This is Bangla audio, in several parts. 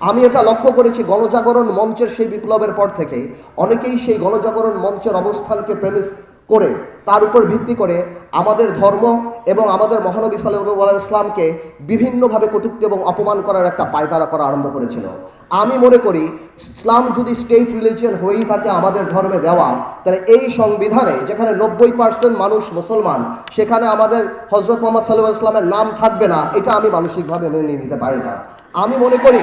আমি এটা লক্ষ্য করেছি গণজাগরণ মঞ্চের সেই বিপ্লবের পর থেকে অনেকেই সেই গণজাগরণ মঞ্চের অবস্থানকে প্রেমিস করে, তার উপর ভিত্তি করে আমাদের ধর্ম এবং আমাদের মহানবী সাল্লাহ ইসলামকে বিভিন্নভাবে কটুক্তি এবং অপমান করার একটা পায়তারা করা আরম্ভ করেছিল। আমি মনে করি, ইসলাম যদি স্টেট রিলিজিয়ন হয়েই থাকে আমাদের ধর্মে দেওয়া, তাহলে এই সংবিধানে যেখানে নব্বই পার্সেন্ট মানুষ মুসলমান, সেখানে আমাদের হজরত মোহাম্মদ সাল্লাহ ইসলামের নাম থাকবে না, এটা আমি মানসিকভাবে মেনে নিতে পারি না। আমি মনে করি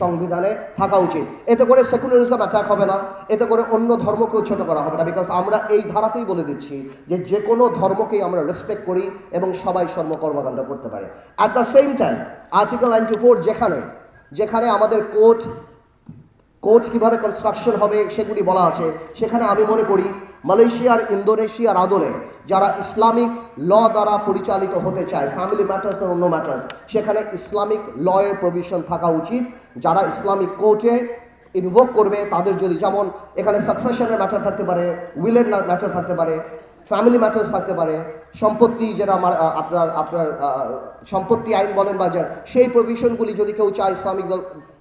সংবিধানে থাকা উচিত। এতে করে সেকুলারিজম অ্যাট্যাক হবে না, এতে করে অন্য ধর্মকেও ছোট করা হবে না বিকজ আমরা এই ধারাতেই বলে দিচ্ছি যে যে কোনো ধর্মকেই আমরা রেসপেক্ট করি এবং সবাই সর্ব কর্মকাণ্ড করতে পারে। At the same time article ninety four যেখানে যেখানে আমাদের কোর্ট কোর্ট কীভাবে কনস্ট্রাকশন হবে সেগুলি বলা আছে। সেখানে আমি মনে করি মালয়েশিয়ার ইন্দোনেশিয়ার আদলে যারা ইসলামিক ল দ্বারা পরিচালিত হতে চায় ফ্যামিলি ম্যাটার্স আর অন্য ম্যাটার্স সেখানে ইসলামিক লয়ের প্রভিশন থাকা উচিত। যারা ইসলামিক কোর্টে ইনভোক করবে, তাদের যদি যেমন এখানে সাকসেশনের ম্যাটার থাকতে পারে উইলের ম্যাটার থাকতে পারে ফ্যামিলি ম্যাটার্স থাকতে পারে, সম্পত্তি যেটা আপনার আপনার সম্পত্তি আইন বলেন বা সেই প্রভিশনগুলি যদি কেউ চায় ইসলামিক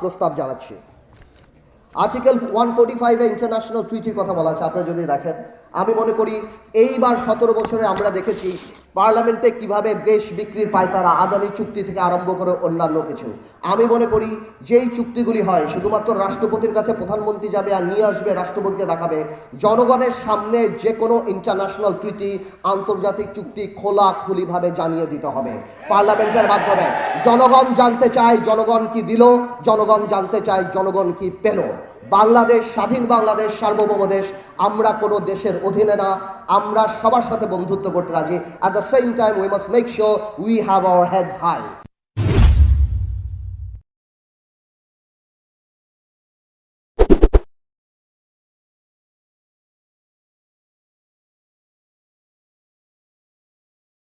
প্রস্তাব জানাচ্ছি। আর্টিকেল ওয়ান ফোর্টি ফাইভে ইন্টারন্যাশনাল ট্রিটির কথা বলা আছে, আপনারা যদি দেখেন। আমি মনে করি, এইবার সতেরো বছরে আমরা দেখেছি পার্লামেন্টে কীভাবে দেশ বিক্রির পায় তারা আদানি চুক্তি থেকে আরম্ভ করে অন্যান্য কিছু। আমি মনে করি যেই চুক্তিগুলি হয়, শুধুমাত্র রাষ্ট্রপতির কাছে প্রধানমন্ত্রী যাবে আর নিয়ে আসবে, রাষ্ট্রপতিকে দেখাবে, জনগণের সামনে যে কোনো ইন্টারন্যাশনাল ট্রিটি আন্তর্জাতিক চুক্তি খোলা খুলিভাবে জানিয়ে দিতে হবে। পার্লামেন্টের মাধ্যমে জনগণ জানতে চায় জনগণ কি দিল, জনগণ জানতে চায় জনগণ কি পেল। বাংলাদেশ, স্বাধীন বাংলাদেশ, সার্বভৌম দেশ, আমরা কোনো দেশের অধীনে না, আমরা সবার সাথে বন্ধুত্ব করতে রাজি। At the same time, we must make sure we have our heads high.